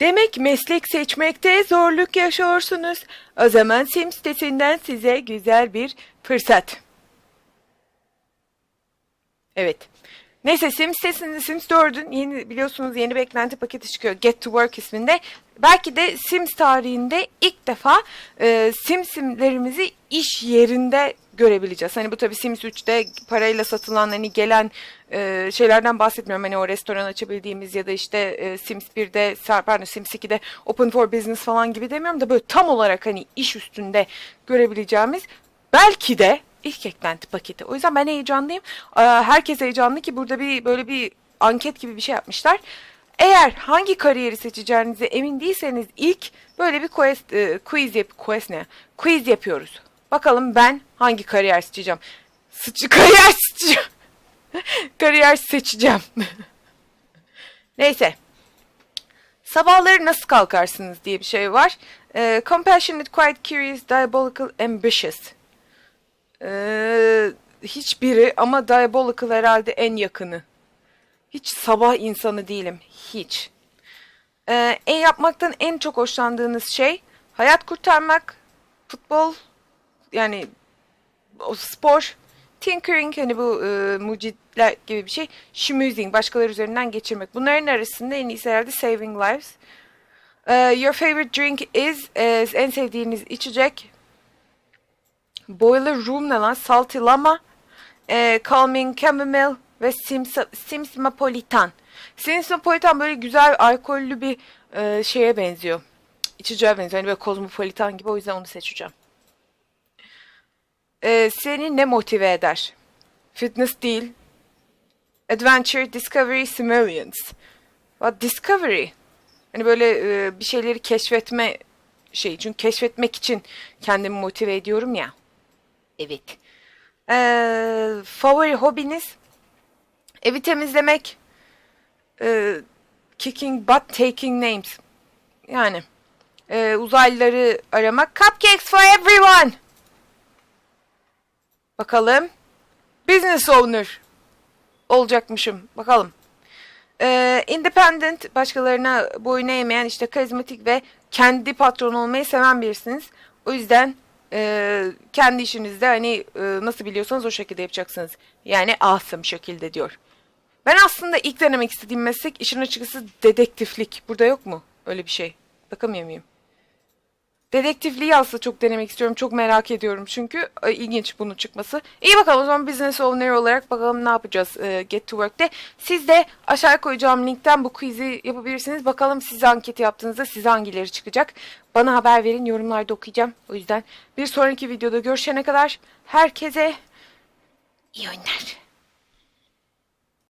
Demek meslek seçmekte zorluk yaşıyorsunuz. O zaman Sim sitesinden size güzel bir fırsat. Evet. Neyse Sims sitesinde Sims 4'ün yeni biliyorsunuz yeni beklenti paketi çıkıyor. Get to Work isminde. Belki de Sims tarihinde ilk defa e, Simsimlerimizi iş yerinde görebileceğiz. Hani bu tabii Sims 3'te parayla satılan hani gelen e, şeylerden bahsetmiyorum. Hani o restoran açabildiğimiz ya da işte e, Sims 1'de pardon Sims 2'de Open for Business falan gibi demiyorum da böyle tam olarak hani iş üstünde görebileceğimiz belki de ilk eklenti paketi. O yüzden ben heyecanlıyım. Ee, Herkes heyecanlı ki burada bir böyle bir anket gibi bir şey yapmışlar. Eğer hangi kariyeri seçeceğinize emin değilseniz ilk böyle bir quest, e, quiz yap quest ne? Quiz yapıyoruz. Bakalım ben hangi kariyer seçeceğim? Sıçı kariyer seçeceğim. kariyer seçeceğim. Neyse. Sabahları nasıl kalkarsınız diye bir şey var. Ee, compassionate, quite curious, diabolical, ambitious. Ee, hiçbiri ama Diabolical herhalde en yakını. Hiç sabah insanı değilim. Hiç. Ee, en yapmaktan en çok hoşlandığınız şey hayat kurtarmak, futbol, yani o spor, tinkering hani bu e, mucitler gibi bir şey, schmoozing, başkaları üzerinden geçirmek. Bunların arasında en iyisi herhalde saving lives. Ee, your favorite drink is, e, en sevdiğiniz içecek, Boiler Room ne lan? Salty Llama, e, Calming Chamomile ve Sims, Simsmapolitan. Simsmapolitan böyle güzel alkollü bir e, şeye benziyor. İçeceğe benziyor. Hani böyle kozmopolitan gibi o yüzden onu seçeceğim. E, seni ne motive eder? Fitness değil. Adventure, Discovery, Simillions. What Discovery? Hani böyle e, bir şeyleri keşfetme şey. Çünkü keşfetmek için kendimi motive ediyorum ya. Evet. Ee, favori hobiniz? Evi temizlemek. Ee, kicking butt taking names. Yani e, uzaylıları aramak. Cupcakes for everyone. Bakalım. Business owner olacakmışım. Bakalım. Ee, independent, başkalarına boyun eğmeyen, işte karizmatik ve kendi patron olmayı seven birisiniz. O yüzden e, kendi işinizde hani e, nasıl biliyorsanız o şekilde yapacaksınız. Yani awesome şekilde diyor. Ben aslında ilk denemek istediğim meslek işin açıkçası dedektiflik. Burada yok mu öyle bir şey? Bakamıyor muyum? Dedektifliği aslında çok denemek istiyorum. Çok merak ediyorum çünkü e, ilginç bunun çıkması. İyi bakalım o zaman business owner olarak bakalım ne yapacağız e, Get to Work'te. Siz de aşağı koyacağım linkten bu quiz'i yapabilirsiniz. Bakalım siz anketi yaptığınızda size hangileri çıkacak. Bana haber verin yorumlarda okuyacağım. O yüzden bir sonraki videoda görüşene kadar herkese iyi oyunlar.